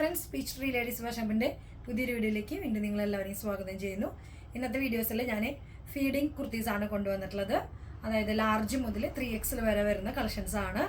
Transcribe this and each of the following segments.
Friends peach tree ladies വാഷപ്പിന്റെ പുതിയൊരു വീഡിയോയിലേക്ക് വീണ്ടും നിങ്ങളെല്ലാവരെയും സ്വാഗതം ചെയ്യുന്നു. ഇന്നത്തെ വീഡിയോസിൽ ഞാൻ ഫീഡിങ് കുർത്തീസ് ആണ് കൊണ്ടുവന്നിട്ടുള്ളത്. അതായത് ലാർജ് മുതൽ ത്രീ എക്സൽ വരെ വരുന്ന കളക്ഷൻസ് ആണ്.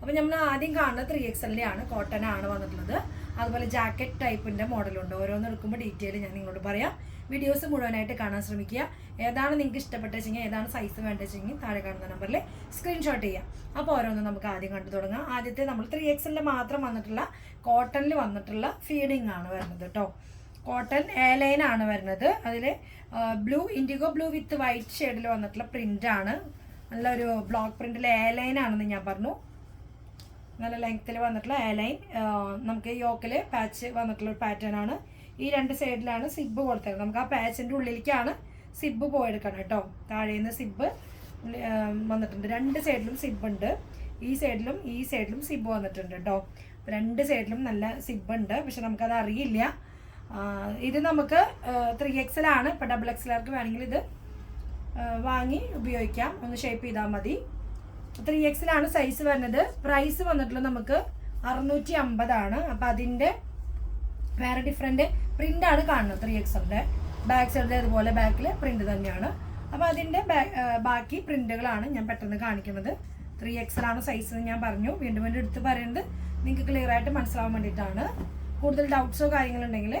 അപ്പോൾ നമ്മൾ ആദ്യം കാണുന്നത് ത്രീ എക്സലിന്റെ ആണ് കോട്ടൺ ആണ് വന്നിട്ടുള്ളത്. അതുപോലെ ജാക്കറ്റ് ടൈപ്പിന്റെ മോഡലുണ്ട് ഓരോന്ന് എടുക്കുമ്പോൾ ഡീറ്റെയിൽ ഞാൻ നിങ്ങളോട് പറയാം. വീഡിയോസ് മുഴുവനായിട്ട് കാണാൻ ശ്രമിക്കുക. ഏതാണ് നിങ്ങൾക്ക് ഇഷ്ടപ്പെട്ട വെച്ചെങ്കിൽ ഏതാണ് സൈസ് വേണ്ടതെച്ചെങ്കിൽ താഴെ കാണുന്ന നമ്പറിൽ സ്ക്രീൻഷോട്ട് ചെയ്യാം. അപ്പോൾ ഓരോന്നും നമുക്ക് ആദ്യം കണ്ടു തുടങ്ങാം. ആദ്യത്തെ നമ്മൾ ത്രീ എക്സലിൽ മാത്രം വന്നിട്ടുള്ള കോട്ടണിൽ വന്നിട്ടുള്ള ഫീഡിംഗ് ആണ് വരുന്നത് കേട്ടോ കോട്ടൺ എ ലൈൻ ആണ് വരുന്നത്. അതിൽ blue indigo blue with white ഷെയ്ഡിൽ വന്നിട്ടുള്ള പ്രിന്റ് ആണ്. നല്ലൊരു ബ്ലോക്ക് പ്രിന്റിൽ എ ലൈൻ ആണെന്ന് ഞാൻ പറഞ്ഞു. നല്ല ലെങ്ത്തിൽ വന്നിട്ടുള്ള എ ലൈൻ നമുക്ക് യോക്കിൽ പാച്ച് വന്നിട്ടുള്ള ഒരു പാറ്റേൺ ആണ്. ഈ രണ്ട് സൈഡിലാണ് സിബ് കൊടുത്തേക്കുന്നത് നമുക്ക് ആ പാച്ചിന്റെ ഉള്ളിലേക്കാണ് സിബ് പോയെടുക്കണം കേട്ടോ. താഴേന്ന് സിബ് വന്നിട്ടുണ്ട്. രണ്ട് സൈഡിലും സിബ് ഉണ്ട്. ഈ സൈഡിലും ഈ സൈഡിലും സിബ് വന്നിട്ടുണ്ട് കേട്ടോ. രണ്ട് സൈഡിലും നല്ല സിബ് ഉണ്ട്. പക്ഷെ നമുക്കത് അറിയില്ല. ഇത് നമുക്ക് ത്രീ എക്സലാണ് ഇപ്പം ഡബിൾ എക്സലാർക്ക് വേണമെങ്കിൽ ഇത് വാങ്ങി ഉപയോഗിക്കാം. ഒന്ന് ഷേപ്പ് ചെയ്താൽ മതി. ത്രീ എക്സിലാണ് സൈസ് വരുന്നത്. പ്രൈസ് വന്നിട്ടുള്ളത് നമുക്ക് അറുന്നൂറ്റി അമ്പതാണ് അപ്പം അതിന്റെ വേറെ ഡിഫറെന്റ് പ്രിന്റ് ആണ് കാണുന്നത് ത്രീ എക്സലിന്റെ ബാക്ക് സൈഡിൽ അതുപോലെ ബാക്കിൽ പ്രിന്റ് തന്നെയാണ്. അപ്പോൾ അതിന്റെ ബാക്കി പ്രിന്റുകളാണ് ഞാൻ പെട്ടെന്ന് കാണിക്കുന്നത്. ത്രീ എക്സലാണ് സൈസ് എന്ന് ഞാൻ പറഞ്ഞു. വീണ്ടും വീണ്ടും എടുത്ത് പറയുന്നത് നിങ്ങൾക്ക് ക്ലിയർ ആയിട്ട് മനസ്സിലാവാൻ വേണ്ടിയിട്ടാണ്. കൂടുതൽ ഡൗട്ട്സോ കാര്യങ്ങളുണ്ടെങ്കിൽ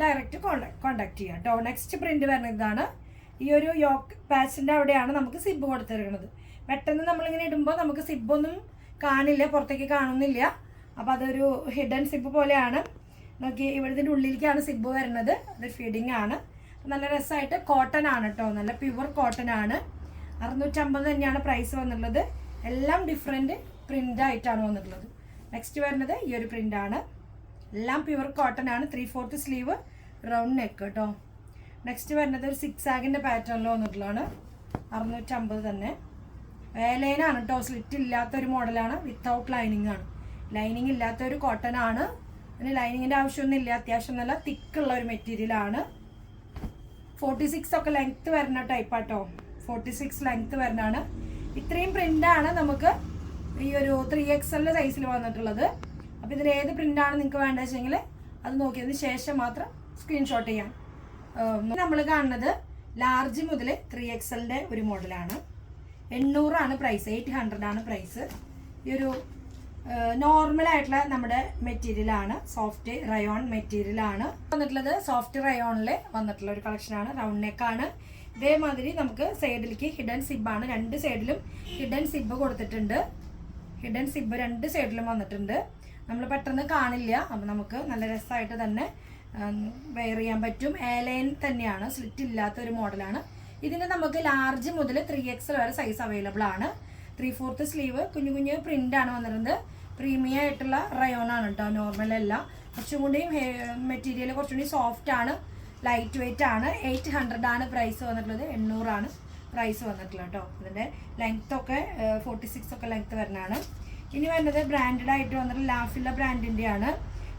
ഡയറക്റ്റ് കോണ്ടാക്ട് കോണ്ടാക്ട് ചെയ്യാം കേട്ടോ നെക്സ്റ്റ് പ്രിന്റ് വരുന്ന ഇതാണ് ഈ ഒരു യോക്ക് പാച്ചിന്റെ അവിടെയാണ് നമുക്ക് സിബ് കൊടുത്തിരിക്കുന്നത്. പെട്ടെന്ന് നമ്മളിങ്ങനെ ഇടുമ്പോൾ നമുക്ക് സിബൊന്നും കാണില്ല പുറത്തേക്ക് കാണുന്നില്ല. അപ്പോൾ അതൊരു ഹിഡൻ സിബ് പോലെയാണ്. നോക്കി ഇവിടുത്തെ ഉള്ളിലേക്കാണ് സിബ് വരുന്നത്. അത് ഫീഡിങ് ആണ്. നല്ല രസമായിട്ട് കോട്ടൺ ആണ് കേട്ടോ നല്ല പ്യുവർ കോട്ടൺ ആണ്. അറുന്നൂറ്റമ്പത് തന്നെയാണ് പ്രൈസ് വന്നിട്ടുള്ളത്. എല്ലാം ഡിഫറെന്റ് പ്രിന്റ് ആയിട്ടാണ് വന്നിട്ടുള്ളത്. നെക്സ്റ്റ് വരുന്നത് ഈ ഒരു പ്രിന്റ് ആണ്. എല്ലാം പ്യുവർ കോട്ടൺ ആണ്. Three fourth sleeve round neck കേട്ടോ നെക്സ്റ്റ് വരുന്നത് ഒരു സിക്സ് ആഗിന്റെ പാറ്റേണിൽ വന്നിട്ടുള്ളതാണ്. അറുന്നൂറ്റമ്പത് തന്നെ. ലൈനാണ് കേട്ടോ സ്ലിറ്റ് ഇല്ലാത്തൊരു മോഡലാണ് വിത്തൗട്ട് ലൈനിങ് ആണ്. ലൈനിങ് ഇല്ലാത്തൊരു കോട്ടൺ ആണ്. അതിന് ലൈനിങ്ങിന്റെ ആവശ്യമൊന്നും ഇല്ല. അത്യാവശ്യം നല്ല തിക്കുള്ള ഒരു മെറ്റീരിയലാണ് ഫോർട്ടി സിക്സ് ഒക്കെ ലെങ്ത്ത് വരുന്ന ടൈപ്പ് ആട്ടോ ഫോർട്ടി സിക്സ് ലെങ്ത്ത് വരുന്നതാണ്. ഇത്രയും ആണ് നമുക്ക് ഈ ഒരു ത്രീ എക്സ് എൽ സൈസിൽ വന്നിട്ടുള്ളത്. അപ്പോൾ ഇതിൽ ഏത് പ്രിന്റാണ് നിങ്ങൾക്ക് വേണ്ടത് വെച്ചെങ്കിൽ അത് നോക്കിയതിന് ശേഷം മാത്രം സ്ക്രീൻഷോട്ട് ചെയ്യാം. നമ്മൾ കാണുന്നത് ലാർജ് മുതൽ ത്രീ എക്സ് എൽ ഒരു മോഡലാണ് എണ്ണൂറാണ് പ്രൈസ് എയ്റ്റ് ഹൺഡ്രഡ് ആണ് പ്രൈസ് ഈ ഒരു നോർമൽ ആയിട്ടുള്ള നമ്മുടെ മെറ്റീരിയലാണ് സോഫ്റ്റ് റയോൺ മെറ്റീരിയലാണ് വന്നിട്ടുള്ളത് സോഫ്റ്റ് റയോണിൽ വന്നിട്ടുള്ള ഒരു കളക്ഷനാണ് റൗണ്ട് നെക്കാണ് ഇതേമാതിരി നമുക്ക് സൈഡിലേക്ക് ഹിഡൻ സിബാണ് രണ്ട് സൈഡിലും ഹിഡൻ സിബ് കൊടുത്തിട്ടുണ്ട്. ഹിഡൻ സിബ് രണ്ട് സൈഡിലും വന്നിട്ടുണ്ട്. നമ്മൾ പെട്ടെന്ന് കാണില്ല. അപ്പം നമുക്ക് നല്ല രസമായിട്ട് തന്നെ വെയർ ചെയ്യാൻ പറ്റും. എയർലൈൻ തന്നെയാണ്. സ്ലിറ്റ് ഇല്ലാത്ത ഒരു മോഡലാണ് ഇതിന് നമുക്ക് ലാർജ് മുതൽ ത്രീ എക്സൽ വരെ സൈസ് അവൈലബിൾ ആണ്. ത്രീ ഫോർത്ത് സ്ലീവ് കുഞ്ഞു കുഞ്ഞു പ്രിന്റ് ആണ് വന്നിരുന്നത്. പ്രീമിയം ആയിട്ടുള്ള റയോൺ ആണ് കേട്ടോ നോർമൽ അല്ല. കുറച്ചും കൂടിയും മെറ്റീരിയൽ കുറച്ചും കൂടി സോഫ്റ്റ് ആണ്. ലൈറ്റ് വെയിറ്റ് ആണ്. എയ്റ്റ് ഹൺഡ്രഡ് ആണ് പ്രൈസ് വന്നിട്ടുള്ളത്. എണ്ണൂറാണ് പ്രൈസ് വന്നിട്ടുള്ളത് കേട്ടോ ഇതിന്റെ ലെങ്ത് ഒക്കെ ഫോർട്ടി സിക്സ് ഒക്കെ ലെങ്ത് വരുന്നതാണ്. ഇനി വരുന്നത് ബ്രാൻഡഡ് ആയിട്ട് വന്നിട്ട് ലാഫില്ല ബ്രാൻഡിന്റെ ആണ്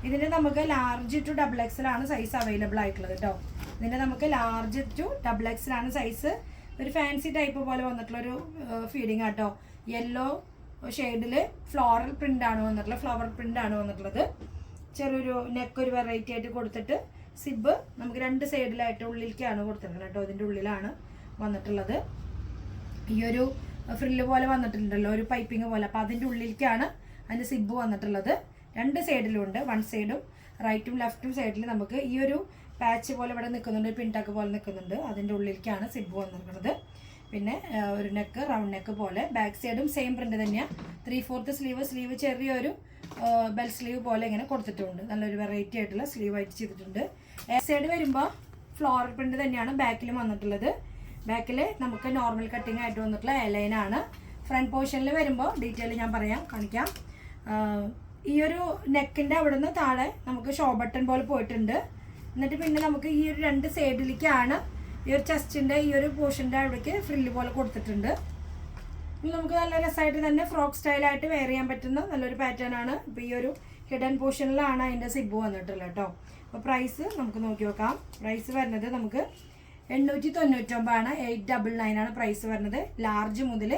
ഇതിന് നമുക്ക് ലാർജ് ടു ഡബിൾ എക്സൽ ആണ് സൈസ് അവൈലബിൾ ആയിട്ടുള്ളത് കേട്ടോ ഇതിന്റെ നമുക്ക് ലാർജ് ടു ഡബിൾ എക്സ് ആണ് സൈസ് ഒരു ഫാൻസി ടൈപ്പ് പോലെ വന്നിട്ടുള്ളൊരു ഫീഡിങ് ആട്ടോ. യെല്ലോ ഷെയ്ഡിൽ ഫ്ലോറൽ പ്രിന്റ് ആണ് വന്നിട്ടുള്ളത് ഫ്ലവർ പ്രിന്റ് ആണ് വന്നിട്ടുള്ളത്. ചെറിയൊരു നെക്ക് ഒരു വെറൈറ്റി ആയിട്ട് കൊടുത്തിട്ട് സിബ് നമുക്ക് രണ്ട് സൈഡിലായിട്ട് ഉള്ളിലേക്കാണ് കൊടുത്തിരിക്കുന്നത് കേട്ടോ ഇതിന്റെ ഉള്ളിലാണ് വന്നിട്ടുള്ളത്. ഈ ഒരു ഫ്രില്ല് പോലെ വന്നിട്ടുണ്ടല്ലോ ഒരു പൈപ്പിംഗ് പോലെ. അപ്പോൾ അതിന്റെ ഉള്ളിലേക്കാണ് അതിന്റെ സിബ് വന്നിട്ടുള്ളത്. രണ്ട് സൈഡിലുണ്ട് വൺ സൈഡും റൈറ്റും ലെഫ്റ്റും സൈഡിൽ നമുക്ക് ഈ ഒരു പാച്ച് പോലെ ഇവിടെ നിൽക്കുന്നുണ്ട് പിൻടക്ക് പോലെ നിൽക്കുന്നുണ്ട്. അതിന്റെ ഉള്ളിലേക്കാണ് സിബ് വന്നിരിക്കുന്നത്. പിന്നെ ഒരു നെക്ക് റൗണ്ട് നെക്ക് പോലെ. ബാക്ക് സൈഡും സെയിം പ്രിന്റ് തന്നെയാണ് ത്രീ ഫോർത്ത് സ്ലീവ് സ്ലീവ് ചെറിയൊരു ബെൽ സ്ലീവ് പോലെ ഇങ്ങനെ കൊടുത്തിട്ടുണ്ട്. നല്ലൊരു വെറൈറ്റി ആയിട്ടുള്ള സ്ലീവ് ആയിട്ട് ചെയ്തിട്ടുണ്ട്. സൈഡ് വരുമ്പോൾ ഫ്ലോറൽ പ്രിന്റ് തന്നെയാണ് ബാക്കിലും വന്നിട്ടുള്ളത്. ബാക്കിൽ നമുക്ക് നോർമൽ കട്ടിങ് ആയിട്ട് വന്നിട്ടുള്ള എലൈനാണ് ഫ്രണ്ട് പോർഷനിൽ വരുമ്പോൾ ഡീറ്റെയിൽ ഞാൻ പറയാം കാണിക്കാം. ഈ ഒരു നെക്കിന്റെ അവിടെ നിന്ന് താഴെ നമുക്ക് ഷോ ബട്ടൺ പോലെ പോയിട്ടുണ്ട്. എന്നിട്ട് പിന്നെ നമുക്ക് ഈ ഒരു രണ്ട് സൈഡിലേക്കാണ് ഈ ഒരു ചെസ്റ്റിന്റെ ഈ ഒരു പോർഷന്റെ അവിടേക്ക് ഫ്രില്ല് പോലെ കൊടുത്തിട്ടുണ്ട്. നമുക്ക് നല്ല രസമായിട്ട് തന്നെ ഫ്രോക്ക് സ്റ്റൈലായിട്ട് വെയർ ചെയ്യാൻ പറ്റുന്ന നല്ലൊരു പാറ്റേൺ ആണ്. ഇപ്പോൾ ഈ ഒരു ഹിഡൻ പോർഷനിലാണ് അതിന്റെ സിബ് വന്നിട്ടുള്ളത് കേട്ടോ അപ്പോൾ പ്രൈസ് നമുക്ക് നോക്കി നോക്കാം. പ്രൈസ് വരുന്നത് നമുക്ക് എണ്ണൂറ്റി തൊണ്ണൂറ്റൊമ്പതാണ് എയ്റ്റ് ഡബിൾ നയൻ ആണ് പ്രൈസ് വരുന്നത്. ലാർജ് മുതൽ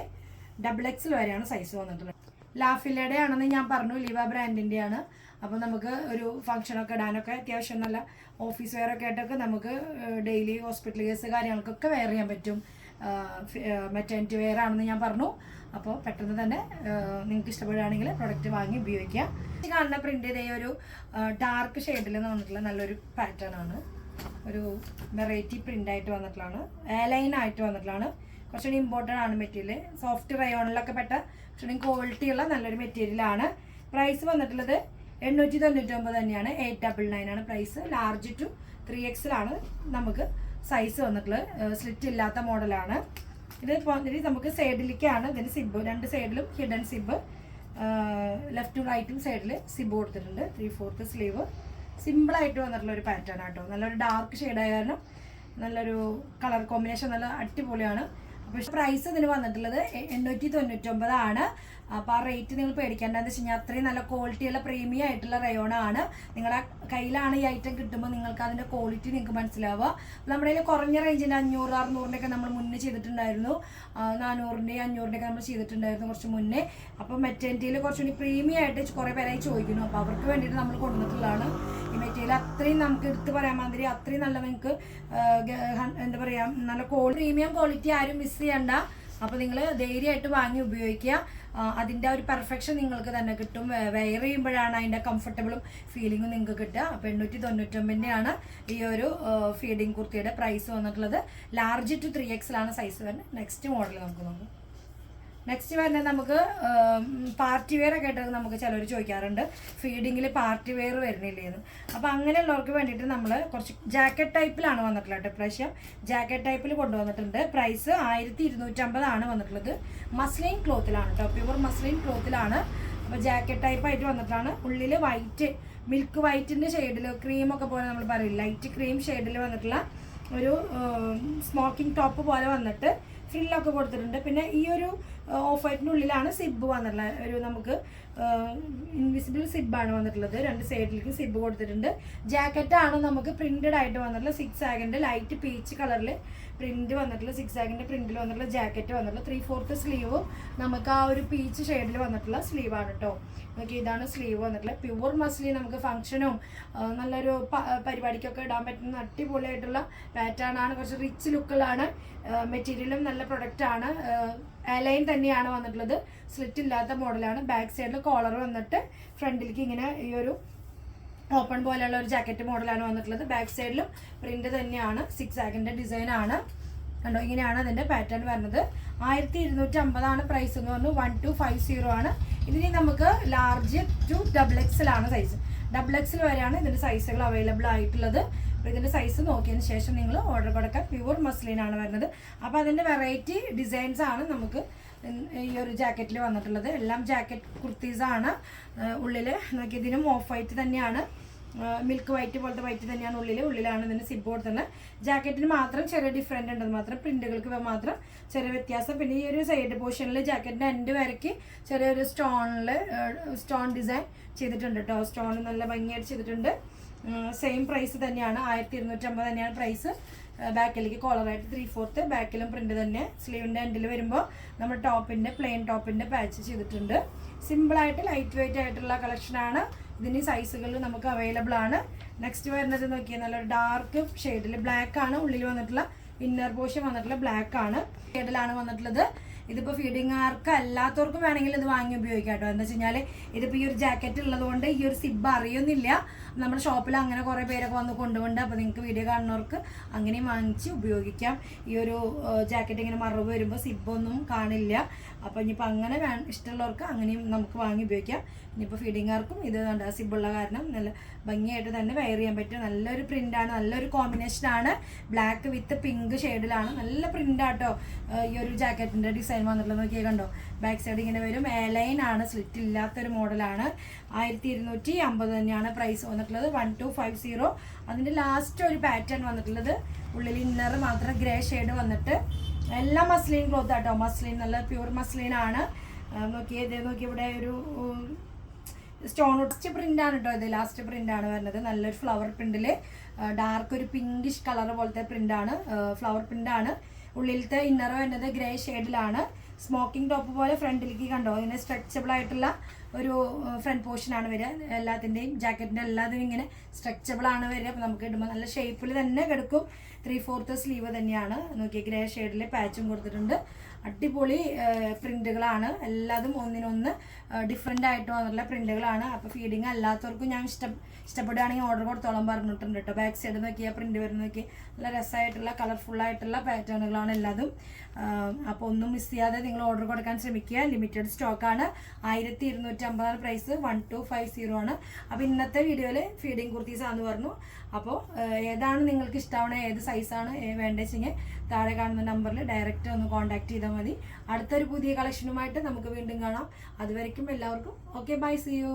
ഡബിൾ എക്സിൽ വരെയാണ് സൈസ് വന്നിട്ടുള്ളത്. ലാഫിലയുടെ ആണെന്ന് ഞാൻ പറഞ്ഞു ലിവ ബ്രാൻഡിന്റെ ആണ് അപ്പോൾ നമുക്ക് ഒരു ഫംഗ്ഷനൊക്കെ ഇടാനൊക്കെ അത്യാവശ്യം നല്ല ഓഫീസ് വെയർ ഒക്കെ ആയിട്ടൊക്കെ നമുക്ക് ഡെയിലി ഹോസ്പിറ്റൽ കേസ് കാര്യങ്ങൾക്കൊക്കെ വെയർ ചെയ്യാൻ പറ്റും. മെറ്റേണിറ്റി വെയർ ആണെന്ന് ഞാൻ പറഞ്ഞു. അപ്പോൾ പെട്ടെന്ന് തന്നെ നിങ്ങൾക്ക് ഇഷ്ടപ്പെടുകയാണെങ്കിൽ പ്രൊഡക്റ്റ് വാങ്ങി ഉപയോഗിക്കാം ഈ കാണുന്ന പ്രിന്റ് ഇതേ ഒരു ഡാർക്ക് ഷെയ്ഡിൽ വന്നിട്ടുള്ള നല്ലൊരു പാറ്റേൺ ആണ്. ഒരു വെറൈറ്റി പ്രിന്റായിട്ട് വന്നിട്ടുള്ളതാണ്. ലൈൻ ആയിട്ട് വന്നിട്ടുള്ളതാണ്. കുറച്ചുകൂടി ഇമ്പോർട്ടന്റ് ആണ് മെറ്റീരിയൽ സോഫ്റ്റ് റയോണിലൊക്കെ പെട്ട കുറച്ചുകൂടി ക്വാളിറ്റി ഉള്ള നല്ലൊരു മെറ്റീരിയലാണ് പ്രൈസ് വന്നിട്ടുള്ളത് എണ്ണൂറ്റി തൊണ്ണൂറ്റൊമ്പത് തന്നെയാണ്. എയ്റ്റ് ഡബിൾ നയൻ ആണ് പ്രൈസ് ലാർജ് ടു ത്രീ എക്സിലാണ് നമുക്ക് സൈസ് വന്നിട്ടുള്ളത്. സ്ലിറ്റ് ഇല്ലാത്ത മോഡലാണ് ഇത് വന്നിട്ട് നമുക്ക് സൈഡിലേക്കാണ് ഇതിന് സിബ് രണ്ട് സൈഡിലും ഹിഡൻ സിബ് ലെഫ്റ്റും റൈറ്റും സൈഡിൽ സിബ് കൊടുത്തിട്ടുണ്ട്. ത്രീ ഫോർത്ത് സ്ലീവ് സിമ്പിളായിട്ട് വന്നിട്ടുള്ള ഒരു പാറ്റേൺ ആട്ടോ നല്ലൊരു ഡാർക്ക് ഷെയ്ഡായ കാരണം നല്ലൊരു കളർ കോമ്പിനേഷൻ നല്ല അടിപൊളിയാണ്. അപ്പോൾ പ്രൈസ് ഇതിന് വന്നിട്ടുള്ളത് എണ്ണൂറ്റി തൊണ്ണൂറ്റൊമ്പതാണ് അപ്പോൾ ആ റേറ്റ് നിങ്ങൾ പേടിക്കേണ്ടതെന്ന് വെച്ച് കഴിഞ്ഞാൽ അത്രയും നല്ല ക്വാളിറ്റിയുള്ള പ്രീമിയം ആയിട്ടുള്ള റയോണാണ് നിങ്ങളുടെ കയ്യിലാണ് ഈ ഐറ്റം കിട്ടുമ്പോൾ നിങ്ങൾക്ക് അതിന്റെ ക്വാളിറ്റി നിങ്ങൾക്ക് മനസ്സിലാവുക. നമ്മുടെ കയ്യിൽ കുറഞ്ഞ റേഞ്ചിന്റെ അഞ്ഞൂറ് അറുന്നൂറിന്റെ ഒക്കെ നമ്മൾ മുന്നേ ചെയ്തിട്ടുണ്ടായിരുന്നു. നാനൂറിന്റെയും അഞ്ഞൂറിന്റെ ഒക്കെ നമ്മൾ ചെയ്തിട്ടുണ്ടായിരുന്നു കുറച്ച് മുന്നേ. അപ്പോൾ മെറ്റേണിറ്റിയിൽ കുറച്ചുകൂടി പ്രീമിയം ആയിട്ട് കുറേ പേരായി ചോദിക്കുന്നു. അപ്പോൾ അവർക്ക് വേണ്ടിയിട്ട് നമ്മൾ കൊണ്ടുവന്നിട്ടുള്ളതാണ്. ഈ മെറ്റീരിയൽ അത്രയും നമുക്ക് എടുത്ത് പറയാൻ മാതിരി അത്രയും നല്ല നിങ്ങൾക്ക് എന്താ പറയുക നല്ല പ്രീമിയം ക്വാളിറ്റി ആരും മിസ് ചെയ്യണ്ട. അപ്പോൾ നിങ്ങൾ ധൈര്യമായിട്ട് വാങ്ങി ഉപയോഗിക്കുക. അതിന്റെ ഒരു പെർഫെക്ഷൻ നിങ്ങൾക്ക് തന്നെ കിട്ടും. വെയർ ചെയ്യുമ്പോഴാണ് അതിന്റെ കംഫർട്ടബിളും ഫീലിങ്ങും നിങ്ങൾക്ക് കിട്ടുക. അപ്പോൾ എണ്ണൂറ്റി തൊണ്ണൂറ്റൊമ്പതിന്റെയാണ് ഈ ഒരു ഫീഡിങ് കുർത്തിയുടെ പ്രൈസ് വന്നിട്ടുള്ളത്. ലാർജ് ടു ത്രീ എക്സിലാണ് സൈസ് വരുന്നത്. നെക്സ്റ്റ് മോഡൽ നമുക്ക് നോക്കാം. നെക്സ്റ്റ് വരുന്നത് നമുക്ക് പാർട്ടി വെയർ ഒക്കെ ആയിട്ട് നമുക്ക് ചിലർ ചോദിക്കാറുണ്ട്. ഫീഡിങ്ങിൽ പാർട്ടി വെയർ വരുന്നില്ലേന്ന്. അപ്പോൾ അങ്ങനെയുള്ളവർക്ക് വേണ്ടിയിട്ട് നമ്മൾ കുറച്ച് ജാക്കറ്റ് ടൈപ്പിലാണ് വന്നിട്ടുള്ളത് ഇപ്രാവശ്യം. ജാക്കറ്റ് ടൈപ്പിൽ കൊണ്ടുവന്നിട്ടുണ്ട്. പ്രൈസ് ആയിരത്തി ഇരുന്നൂറ്റമ്പതാണ് വന്നിട്ടുള്ളത്. മസ്ലിൻ ക്ലോത്തിലാണ് കേട്ടോ. പ്യുവർ മസ്ലിൻ ക്ലോത്തിലാണ് അപ്പോൾ ജാക്കറ്റ് ടൈപ്പായിട്ട് വന്നിട്ടാണ്. ഉള്ളിൽ വൈറ്റ് മിൽക്ക് വൈറ്റിന്റെ ഷെയ്ഡിൽ ക്രീമൊക്കെ പോലെ നമ്മൾ പറയും ലൈറ്റ് ക്രീം ഷെയ്ഡിൽ വന്നിട്ടുള്ള ഒരു സ്മോക്കിംഗ് ടോപ്പ് പോലെ വന്നിട്ട് ഫ്രില്ലൊക്കെ കൊടുത്തിട്ടുണ്ട്. പിന്നെ ഈ ഒരു ഓഫ് വൈറ്റിനുള്ളിലാണ് സിബ് വന്നിട്ടുള്ളത് ഒരു നമുക്ക് ഇൻവിസിബിൾ സിബാണ് വന്നിട്ടുള്ളത്. രണ്ട് സൈഡിലേക്ക് സിബ് കൊടുത്തിട്ടുണ്ട്. ജാക്കറ്റാണ് നമുക്ക് പ്രിന്റഡ് ആയിട്ട് വന്നിട്ടുള്ള സിക്സ് ആഗിന്റെ ലൈറ്റ് പീച്ച് കളറിൽ പ്രിന്റ് വന്നിട്ടുള്ള സിക്സ് ആഗിന്റെ പ്രിന്റിൽ വന്നിട്ടുള്ള ജാക്കറ്റ് വന്നിട്ടുള്ള ത്രീ ഫോർത്ത് സ്ലീവും നമുക്ക് ആ ഒരു പീച്ച് ഷെയ്ഡിൽ വന്നിട്ടുള്ള സ്ലീവാണ് കേട്ടോ നമുക്ക് ഇതാണ് സ്ലീവ് വന്നിട്ടുള്ളത് പ്യുവർ മസ്ലി നമുക്ക് ഫംഗ്ഷനും നല്ലൊരു പരിപാടിക്കൊക്കെ ഇടാൻ പറ്റുന്ന അടിപൊളിയായിട്ടുള്ള പാറ്റേൺ ആണ്. കുറച്ച് റിച്ച് ലുക്കിലാണ് മെറ്റീരിയലും നല്ല പ്രൊഡക്റ്റ് ആണ്. അലൈൻ തന്നെയാണ് വന്നിട്ടുള്ളത്. സ്ലിറ്റ് ഇല്ലാത്ത മോഡലാണ് ബാക്ക് സൈഡിൽ കോളർ വന്നിട്ട് ഫ്രണ്ടിലേക്ക് ഇങ്ങനെ ഈ ഒരു ഓപ്പൺ പോലെയുള്ള ഒരു ജാക്കറ്റ് മോഡലാണ് വന്നിട്ടുള്ളത്. ബാക്ക് സൈഡിലും പ്രിന്റ് തന്നെയാണ്. സിക്സ് ആഗിന്റെ ഡിസൈൻ ആണ്. കണ്ടോ? ഇങ്ങനെയാണ് അതിന്റെ പാറ്റേൺ വരുന്നത്. ആയിരത്തി ഇരുന്നൂറ്റി അമ്പതാണ് പ്രൈസ് എന്ന് പറഞ്ഞു. വൺ ടു ഫൈവ് സീറോ ആണ്. ഇതിന് നമുക്ക് large to double XL size double XL വരെയാണ് ഇതിന്റെ സൈസുകൾ അവൈലബിൾ ആയിട്ടുള്ളത്. അപ്പോൾ ഇതിന്റെ സൈസ് നോക്കിയതിന് ശേഷം നിങ്ങൾ ഓർഡർ കൊടുക്കുക പ്യുവർ മസ്ലിൻ ആണ് വരുന്നത്. അപ്പോൾ അതിന്റെ വെറൈറ്റി ഡിസൈൻസ് ആണ് നമുക്ക് ഈ ഒരു ജാക്കറ്റിൽ വന്നിട്ടുള്ളത്. എല്ലാം ജാക്കറ്റ് കുർത്തീസാണ് ഉള്ളിൽ നോക്കി ഇതിനും ഓഫ് വൈറ്റ് തന്നെയാണ്. മിൽക്ക് വൈറ്റ് പോലത്തെ വൈറ്റ് തന്നെയാണ് ഉള്ളിൽ ഉള്ളിലാണ് ഇതിന് സിബ് കൊടുത്തുള്ളത് ജാക്കറ്റിന് മാത്രം ചെറിയ ഡിഫറെന്റ് ഉണ്ടെന്ന് മാത്രം പ്രിന്റുകൾക്ക് മാത്രം ചെറിയ വ്യത്യാസം. പിന്നെ ഈ ഒരു സൈഡ് പോർഷനിൽ ജാക്കറ്റിന്റെ എൻഡ് വരയ്ക്ക് ചെറിയൊരു സ്റ്റോണിൽ സ്റ്റോൺ ഡിസൈൻ ചെയ്തിട്ടുണ്ട് കേട്ടോ സ്റ്റോൺ നല്ല ഭംഗിയായിട്ട് ചെയ്തിട്ടുണ്ട്. സെയിം പ്രൈസ് തന്നെയാണ്. ആയിരത്തി ഇരുന്നൂറ്റമ്പത് തന്നെയാണ് പ്രൈസ് ബാക്കിലേക്ക് കോളറായിട്ട് ത്രീ ഫോർത്ത് ബാക്കിലും പ്രിന്റ് തന്നെ. സ്ലീവിന്റെ എൻഡിൽ വരുമ്പോൾ നമ്മൾ ടോപ്പിന്റെ പ്ലെയിൻ ടോപ്പിന്റെ പാച്ച് ചെയ്തിട്ടുണ്ട്. സിമ്പിളായിട്ട് ലൈറ്റ് വെയിറ്റ് ആയിട്ടുള്ള കളക്ഷനാണ് ഇതിന് സൈസുകൾ നമുക്ക് അവൈലബിൾ ആണ്. നെക്സ്റ്റ് വരുന്നത് നോക്കിയാൽ നല്ല ഡാർക്ക് ഷെയ്ഡിൽ ബ്ലാക്ക് ആണ്. ഉള്ളിൽ വന്നിട്ടുള്ള ഇന്നർ പോർഷൻ വന്നിട്ടുള്ള ബ്ലാക്ക് ആണ്. ഷെയ്ഡിലാണ് വന്നിട്ടുള്ളത്. ഇതിപ്പോൾ ഫീഡിങ് ആർക്ക് അല്ലാത്തവർക്കും വേണമെങ്കിൽ ഇത് വാങ്ങി ഉപയോഗിക്കാം കേട്ടോ. എന്താ വെച്ച് കഴിഞ്ഞാൽ ഇതിപ്പോൾ ഈ ഒരു ജാക്കറ്റ് ഉള്ളതുകൊണ്ട് ഈ ഒരു സിബ് അറിയുന്നില്ല. നമ്മുടെ ഷോപ്പിൽ അങ്ങനെ കുറേ പേരൊക്കെ വന്ന് കൊണ്ടുപോകുന്നുണ്ട് അപ്പോൾ നിങ്ങൾക്ക് വീഡിയോ കാണുന്നവർക്ക് അങ്ങനെയും വാങ്ങിച്ച് ഉപയോഗിക്കാം. ഈ ഒരു ജാക്കറ്റ് ഇങ്ങനെ മറവ് വരുമ്പോൾ സിബൊന്നും കാണില്ല. അപ്പോൾ ഇനിയിപ്പോൾ അങ്ങനെ വേ ഇഷ്ടമുള്ളവർക്ക് അങ്ങനെയും നമുക്ക് വാങ്ങി ഉപയോഗിക്കാം. ഇനിയിപ്പോൾ ഫീഡിങ്ങാർക്കും ഇത് കണ്ട സിബുള്ള കാരണം നല്ല ഭംഗിയായിട്ട് തന്നെ വെയർ ചെയ്യാൻ പറ്റും. നല്ലൊരു പ്രിന്റാണ് നല്ലൊരു കോമ്പിനേഷനാണ്. ബ്ലാക്ക് വിത്ത് പിങ്ക് ഷെയ്ഡിലാണ്. നല്ല പ്രിന്റാട്ടോ ഈ ഒരു ജാക്കറ്റിന്റെ ഡിസൈൻ. വന്നിട്ടുള്ളത് നോക്കിയേ കണ്ടോ? ബാക്ക് സൈഡ് ഇങ്ങനെ വരും. എലൈൻ ആണ് സ്ലിറ്റ് ഇല്ലാത്തൊരു മോഡലാണ് ആയിരത്തി ഇരുന്നൂറ്റി അമ്പത് തന്നെയാണ് പ്രൈസ് വന്നിട്ടുള്ളത്. വൺ ടു ഫൈവ് സീറോ അതിന്റെ ലാസ്റ്റ് ഒരു പാറ്റേൺ വന്നിട്ടുള്ളത്. ഉള്ളിൽ ഇന്നർ മാത്രം ഗ്രേ ഷെയ്ഡ് വന്നിട്ട് എല്ലാം മസ്ലിൻ ക്ലോത്ത് ആട്ടോ. മസ്ലിൻ നല്ല പ്യൂർ മസ്ലിൻ ആണ്. നോക്കിയേ ഇതേ നോക്കി ഇവിടെ ഒരു സ്റ്റോൺ ഒട്ടിച്ച് പ്രിന്റ് ആണ് കേട്ടോ ഇത് ലാസ്റ്റ് പ്രിന്റ് ആണ് വരുന്നത്. നല്ലൊരു ഫ്ലവർ പ്രിന്റിൽ ഡാർക്ക് ഒരു പിങ്കിഷ് കളർ പോലത്തെ പ്രിന്റ് ആണ്. ഫ്ലവർ പ്രിന്റ് ആണ്. ഉള്ളിലത്തെ ഇന്നർ വരുന്നത് ഗ്രേ ഷെയ്ഡിലാണ് സ്മോക്കിംഗ് ടോപ്പ് പോലെ ഫ്രണ്ടിലേക്ക് കണ്ടോ? ഇങ്ങനെ സ്ട്രെച്ചബിൾ ആയിട്ടുള്ള ഒരു ഫ്രണ്ട് പോർഷനാണ് വരിക. എല്ലാത്തിന്റെയും ജാക്കറ്റിന്റെ എല്ലാത്തിനും ഇങ്ങനെ സ്ട്രെച്ചബിൾ ആണ് വരിക. അപ്പോൾ നമുക്ക് ഇടുമ്പോൾ നല്ല ഷേപ്പിൽ തന്നെ കിടക്കും. ത്രീ ഫോർത്ത് സ്ലീവ് തന്നെയാണ്. നോക്കിയ ഗ്രേ ഷെയ്ഡിൽ പാച്ചും കൊടുത്തിട്ടുണ്ട്. അടിപൊളി പ്രിന്റുകളാണ് എല്ലാതും ഒന്നിനൊന്ന് ഡിഫറെന്റ് ആയിട്ട് വന്നിട്ടുള്ള പ്രിന്റുകളാണ് അപ്പോൾ ഫീഡിങ് അല്ലാത്തവർക്കും ഞാൻ ഇഷ്ടം ഇഷ്ടപ്പെടുകയാണെങ്കിൽ ഓർഡർ കൊടുത്തോളം പറഞ്ഞിട്ടുണ്ട് കേട്ടോ ബാക്ക് സൈഡ് നോക്കിയാൽ പ്രിന്റ് വരുന്ന നോക്കി നല്ല രസമായിട്ടുള്ള കളർഫുൾ ആയിട്ടുള്ള പാറ്റേണുകളാണ് എല്ലാതും. അപ്പോൾ ഒന്നും മിസ് ചെയ്യാതെ നിങ്ങൾ ഓർഡർ കൊടുക്കാൻ ശ്രമിക്കുക. ലിമിറ്റഡ് സ്റ്റോക്കാണ് ആയിരത്തി അമ്പതാണ് price one two five zero ആണ്. അപ്പോൾ ഇന്നത്തെ വീഡിയോയിൽ ഫീഡിങ് കുർത്തീസ് ആണെന്ന് പറഞ്ഞു. അപ്പോൾ ഏതാണ് നിങ്ങൾക്ക് ഇഷ്ടമാവണ ഏത് സൈസാണ് വേണ്ടത് വെച്ചെങ്കിൽ താഴെ കാണുന്ന നമ്പറിൽ ഡയറക്റ്റ് ഒന്ന് കോൺടാക്ട് ചെയ്താൽ മതി. അടുത്തൊരു പുതിയ കളക്ഷനുമായിട്ട് നമുക്ക് വീണ്ടും കാണാം. അതുവരയ്ക്കും എല്ലാവർക്കും ഓക്കെ ബൈ സി യു